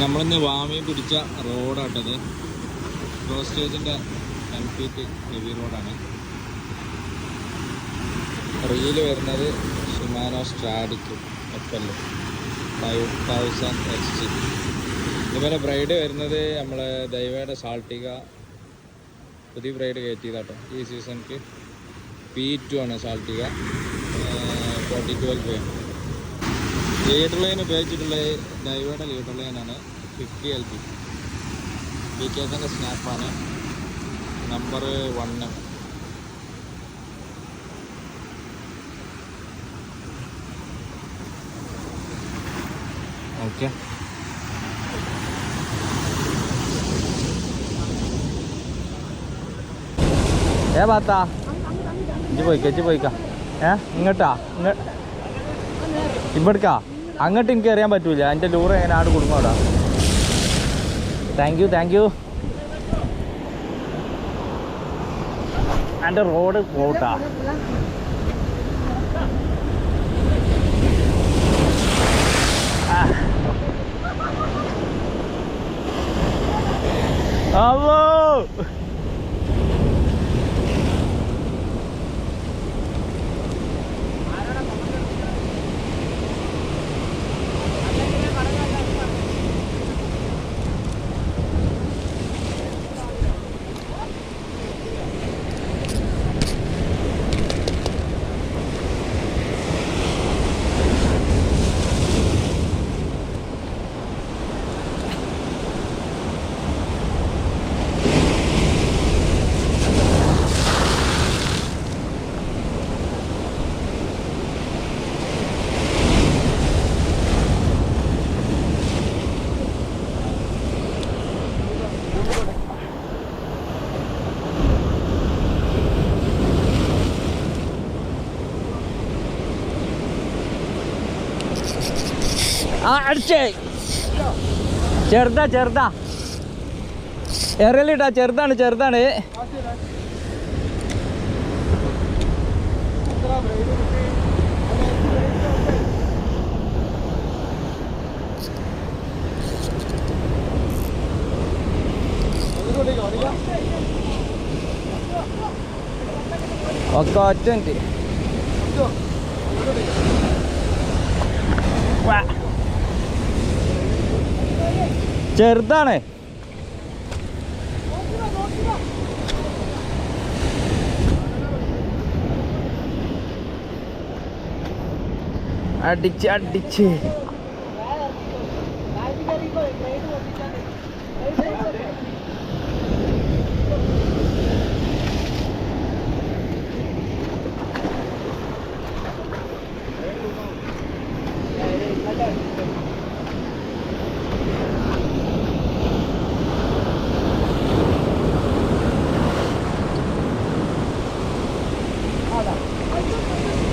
നമ്മളിന്ന് വാമി പിടിച്ച റോഡാട്ടത് ക്രോസ്റ്റേജിന്റെ ടെൻ ഫീറ്റ് ഹെവി റോഡാണ് റീൽ വരുന്നത് Shimano Stradic F L five thousand X G ഇതുപോലെ ബ്രൈഡ് വരുന്നത് നമ്മൾ ദൈവയുടെ സാൾട്ടിക പുതിയ ബ്രൈഡ് കയറ്റിയതാട്ടോ. ഈ സീസണിക്ക് പി ടു ആണ് സാൾട്ടിക. ഫോർട്ടി ട്വൽവ് ലീഡർ ലൈൻ ഉപയോഗിച്ചിട്ടുള്ള ഡൈവയുടെ ലീഡർ ലൈനാണ് fifty L B B K എസിന്റെ സ്നാപ്പാണ് നമ്പർ വണ്ണ് ഓക്കെ ഏ ഭാത്താ ഇഞ്ചി പോയിക്ക ഇഞ്ചി പോയിക്ക. ഏ ഇങ്ങോട്ടാ ഇങ്ങ ഇവിടേക്കാ? അങ്ങോട്ട് എനിക്ക് അറിയാൻ പറ്റൂല. എന്റെ ലൂറ് എങ്ങനെ ആട് കുടുങ്ങോടാ താങ്ക് യു താങ്ക് യു എന്റെ റോഡ് പോട്ടാ ആ അടിച്ചേ. ചെറുതാ ചെറുതാ. എറിയലിട്ടാ ചെറുതാണ് ചെറുതാണ്. ഒക്കെ ഒറ്റ മിനിറ്റ്. വാ. ചെറുതാണ്. അടിച്ച് അടിച്ച്.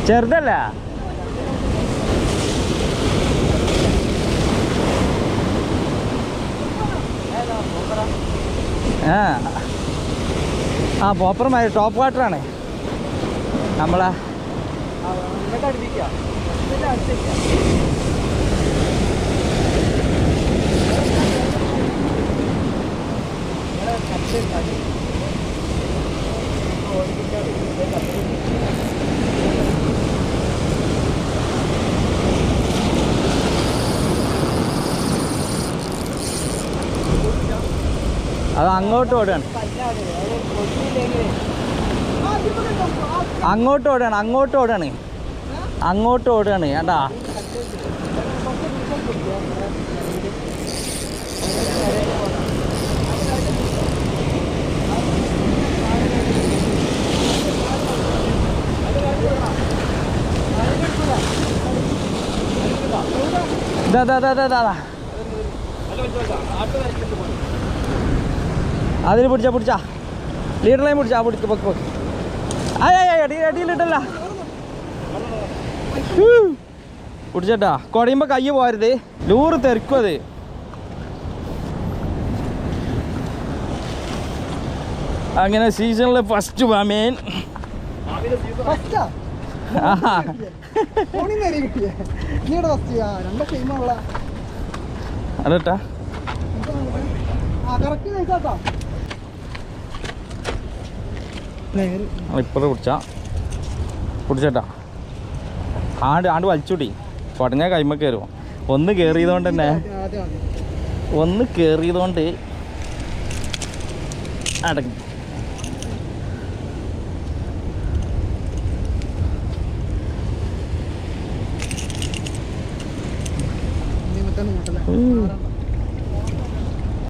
ചെറുതല്ല. ആ. ആ പോപ്പർമാര് ടോപ്പ് വാട്ടറാണ് നമ്മളാ അത് അങ്ങോട്ട് ഓടുകയാണ് അങ്ങോട്ട് ഓടുകയാണ് അങ്ങോട്ട് ഓടുകയാണ് അങ്ങോട്ട് ഓടുകയാണ് ഏട്ടാ. ദാ ദാ ദാ ദാ ദാ. ദാ. അതിന് പിടിച്ചാ പിടിച്ചാ. ലീഡർ ലൈൻ പിടിച്ചാ പിടിക്ക് പൊക്ക് പൊക്ക്. അടിയിലിട്ടല്ല പിടിച്ചേട്ടാ കുടയുമ്പോ കയ്യ് പോരുത് ലൂറ് തെറിക്കും അത്. അങ്ങനെ സീസണിലെ ഫസ്റ്റ് വാമേൻ. ഫസ്റ്റാ ഇപ്പുറത്ത് പിടിച്ചാ പിടിച്ചേട്ടാ ആണ്ട് ആണ്ട് വലിച്ചുടി കുടഞ്ഞ കൈമ കയറുമോ ഒന്ന് കയറിയതുകൊണ്ട് തന്നെ ഒന്ന് കയറിയതുകൊണ്ട് അടങ്ങി.